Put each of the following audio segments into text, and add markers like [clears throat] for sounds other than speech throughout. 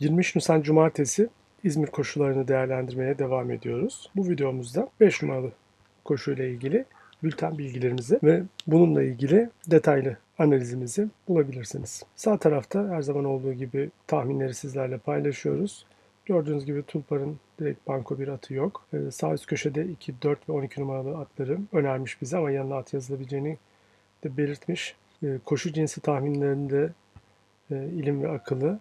23 Nisan Cumartesi İzmir koşularını değerlendirmeye devam ediyoruz. Bu videomuzda 5 numaralı koşuyla ilgili bülten bilgilerimizi ve bununla ilgili detaylı analizimizi bulabilirsiniz. Sağ tarafta her zaman olduğu gibi tahminleri sizlerle paylaşıyoruz. Gördüğünüz gibi Tulpar'ın direkt banko bir atı yok. Ee, sağ üst köşede 2, 4 ve 12 numaralı atları önermiş bize ama yanına at yazılabileceğini de belirtmiş. Ee, koşu cinsi tahminlerinde e, ilim ve akıllı.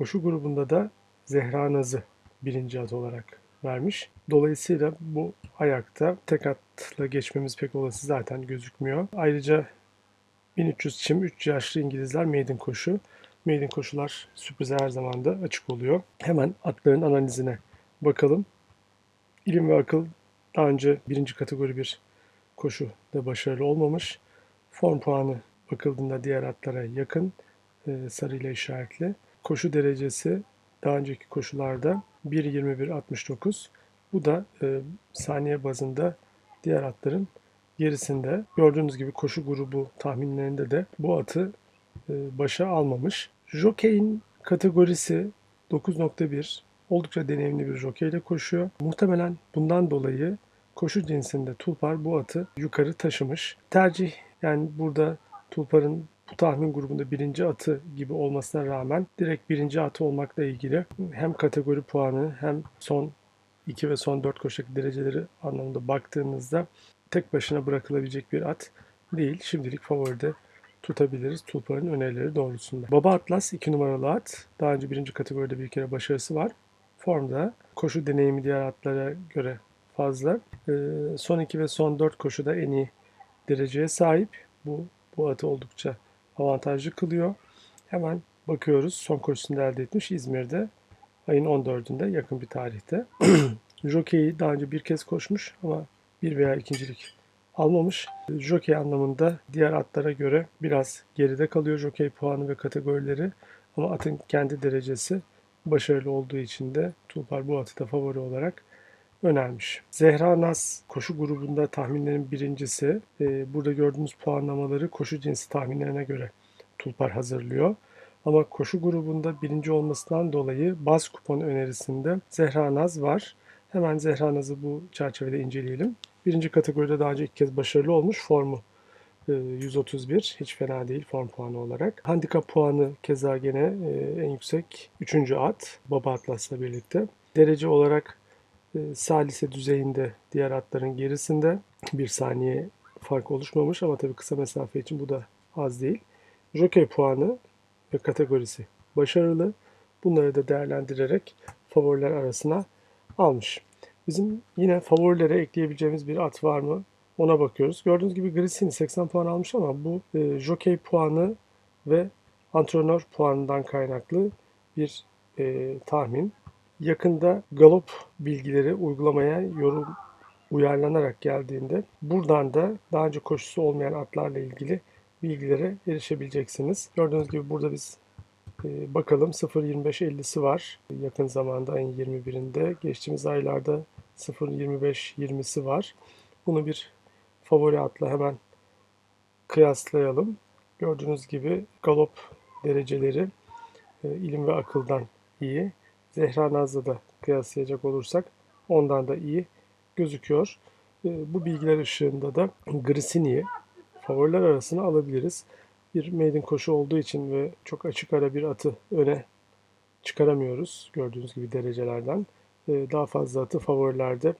Koşu grubunda da Zehra Naz'ı birinci at olarak vermiş. Dolayısıyla bu ayakta tek atla geçmemiz pek olası zaten gözükmüyor. Ayrıca 1300 çim 3 yaşlı İngilizler maiden koşu. Maiden koşular sürprize her zaman da açık oluyor. Hemen atların analizine bakalım. İlim ve akıl daha önce birinci kategori bir koşu da başarılı olmamış. Form puanı bakıldığında diğer atlara yakın e, sarıyla işaretli. Koşu derecesi daha önceki koşularda 1.21.69. Bu da e, saniye bazında diğer atların gerisinde. Gördüğünüz gibi koşu grubu tahminlerinde de bu atı e, başa almamış. Jockey'in kategorisi 9.1 oldukça deneyimli bir jockey ile koşuyor. Muhtemelen bundan dolayı koşu cinsinde Tulpar bu atı yukarı taşımış. Tercih yani burada Tulpar'ın bu tahmin grubunda birinci atı gibi olmasına rağmen direkt birinci atı olmakla ilgili hem kategori puanı hem son 2 ve son 4 koşudaki dereceleri anlamında baktığınızda tek başına bırakılabilecek bir at değil. Şimdilik favoride tutabiliriz Tulpar'ın önerileri doğrultusunda. Baba Atlas 2 numaralı at. Daha önce birinci kategoride bir kere başarısı var. Formda koşu deneyimi diğer atlara göre fazla. Ee, son 2 ve son 4 koşuda en iyi dereceye sahip. Bu, bu atı oldukça avantajlı kılıyor. Hemen bakıyoruz. Son koşusunda elde etmiş İzmir'de. Ayın 14'ünde yakın bir tarihte. [clears throat] Jockey'i daha önce bir kez koşmuş ama bir veya ikincilik almamış. Jockey anlamında diğer atlara göre biraz geride kalıyor jockey puanı ve kategorileri. Ama atın kendi derecesi başarılı olduğu için de Tulpar bu atı da favori olarak önermiş. Zehra Naz koşu grubunda tahminlerin birincisi. Ee, burada gördüğünüz puanlamaları koşu cinsi tahminlerine göre Tulpar hazırlıyor. Ama koşu grubunda birinci olmasından dolayı baz kupon önerisinde Zehra Naz var. Hemen Zehra Naz'ı bu çerçevede inceleyelim. Birinci kategoride daha önce ilk kez başarılı olmuş. Formu 131. Hiç fena değil form puanı olarak. Handikap puanı keza gene en yüksek 3. at. Baba Atlas'la birlikte. Derece olarak salise düzeyinde diğer atların gerisinde. Bir saniye fark oluşmamış ama tabii kısa mesafe için bu da az değil. Jockey puanı ve kategorisi başarılı. Bunları da değerlendirerek favoriler arasına almış. Bizim yine favorilere ekleyebileceğimiz bir at var mı? Ona bakıyoruz. Gördüğünüz gibi Grisini 80 puan almış ama bu e, jockey puanı ve antrenör puanından kaynaklı bir e, tahmin. Yakında galop bilgileri uygulamaya yorum uyarlanarak geldiğinde buradan da daha önce koşusu olmayan atlarla ilgili bilgilere erişebileceksiniz. Gördüğünüz gibi burada biz e, bakalım 0.25.50'si var. Yakın zamanda ayın 21'inde. Geçtiğimiz aylarda 0.25.20'si var. Bunu bir favori atla hemen kıyaslayalım. Gördüğünüz gibi galop dereceleri e, ilim ve akıldan iyi. Zehra Naz'la da kıyaslayacak olursak ondan da iyi gözüküyor. E, bu bilgiler ışığında da Grisini'yi favoriler arasına alabiliriz. Bir maiden koşu olduğu için ve çok açık ara bir atı öne çıkaramıyoruz gördüğünüz gibi derecelerden. Ee, daha fazla atı favorilerde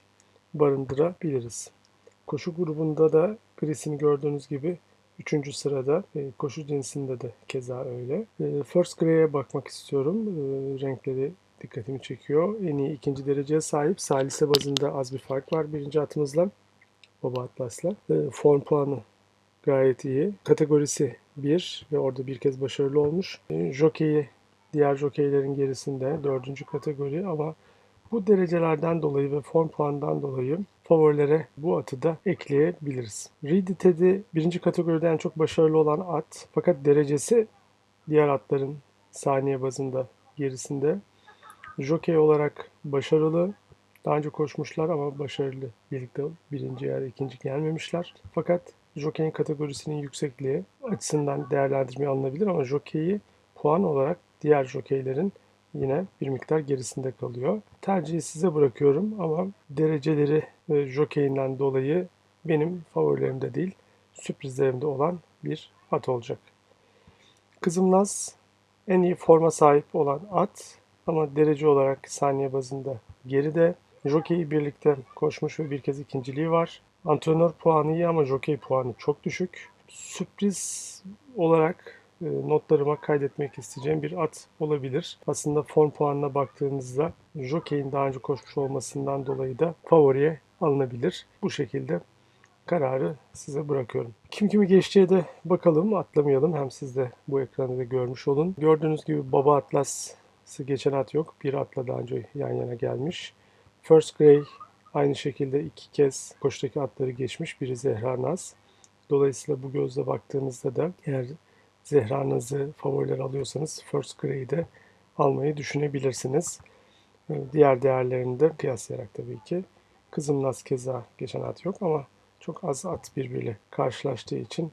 barındırabiliriz. Koşu grubunda da Gris'ini gördüğünüz gibi 3. sırada. E, koşu cinsinde de keza öyle. E, First Grey'e bakmak istiyorum. E, renkleri dikkatimi çekiyor. En iyi ikinci dereceye sahip. Salise bazında az bir fark var birinci atımızla. Baba Atlas'la. Form puanı gayet iyi. Kategorisi 1 ve orada bir kez başarılı olmuş. Jockey'i diğer jokeylerin gerisinde dördüncü kategori ama bu derecelerden dolayı ve form puanından dolayı favorilere bu atı da ekleyebiliriz. Reedy Teddy birinci kategoride en çok başarılı olan at fakat derecesi diğer atların saniye bazında gerisinde. Jockey olarak başarılı. Daha önce koşmuşlar ama başarılı. Birlikte birinci yer ikinci gelmemişler. Fakat jockey'in kategorisinin yüksekliği açısından değerlendirmeye alınabilir ama jockey'i puan olarak diğer jokeylerin yine bir miktar gerisinde kalıyor. Tercihi size bırakıyorum ama dereceleri ve jokeyinden dolayı benim favorilerimde değil, sürprizlerimde olan bir at olacak. Kızım Naz en iyi forma sahip olan at ama derece olarak saniye bazında geride. Jockey birlikte koşmuş ve bir kez ikinciliği var. Antrenör puanı iyi ama jockey puanı çok düşük. Sürpriz olarak e, notlarıma kaydetmek isteyeceğim bir at olabilir. Aslında form puanına baktığımızda jockey'in daha önce koşmuş olmasından dolayı da favoriye alınabilir. Bu şekilde kararı size bırakıyorum. Kim kimi geçtiğe de bakalım atlamayalım. Hem siz de bu ekranı da görmüş olun. Gördüğünüz gibi Baba Atlas'ı geçen at yok. Bir atla daha önce yan yana gelmiş. First Grey aynı şekilde iki kez koştaki atları geçmiş. Biri Zehra Naz. Dolayısıyla bu gözle baktığınızda da eğer Zehra Naz'ı favoriler alıyorsanız First Grey'i de almayı düşünebilirsiniz. Diğer değerlerini de kıyaslayarak tabii ki. Kızım Naz keza geçen at yok ama çok az at birbiriyle karşılaştığı için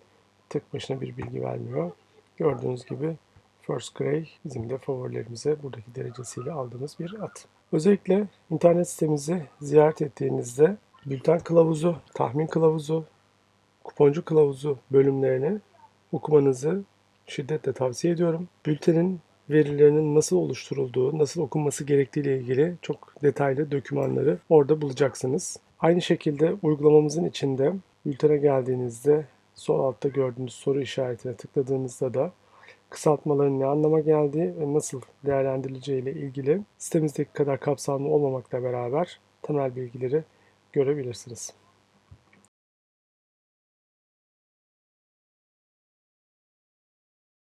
tek başına bir bilgi vermiyor. Gördüğünüz gibi First Grey bizim de favorilerimize buradaki derecesiyle aldığımız bir at. Özellikle internet sitemizi ziyaret ettiğinizde bülten kılavuzu, tahmin kılavuzu, kuponcu kılavuzu bölümlerini okumanızı şiddetle tavsiye ediyorum. Bültenin verilerinin nasıl oluşturulduğu, nasıl okunması gerektiği ile ilgili çok detaylı dokümanları orada bulacaksınız. Aynı şekilde uygulamamızın içinde bültene geldiğinizde sol altta gördüğünüz soru işaretine tıkladığınızda da kısaltmaların ne anlama geldiği ve nasıl değerlendirileceği ile ilgili sitemizdeki kadar kapsamlı olmamakla beraber temel bilgileri görebilirsiniz.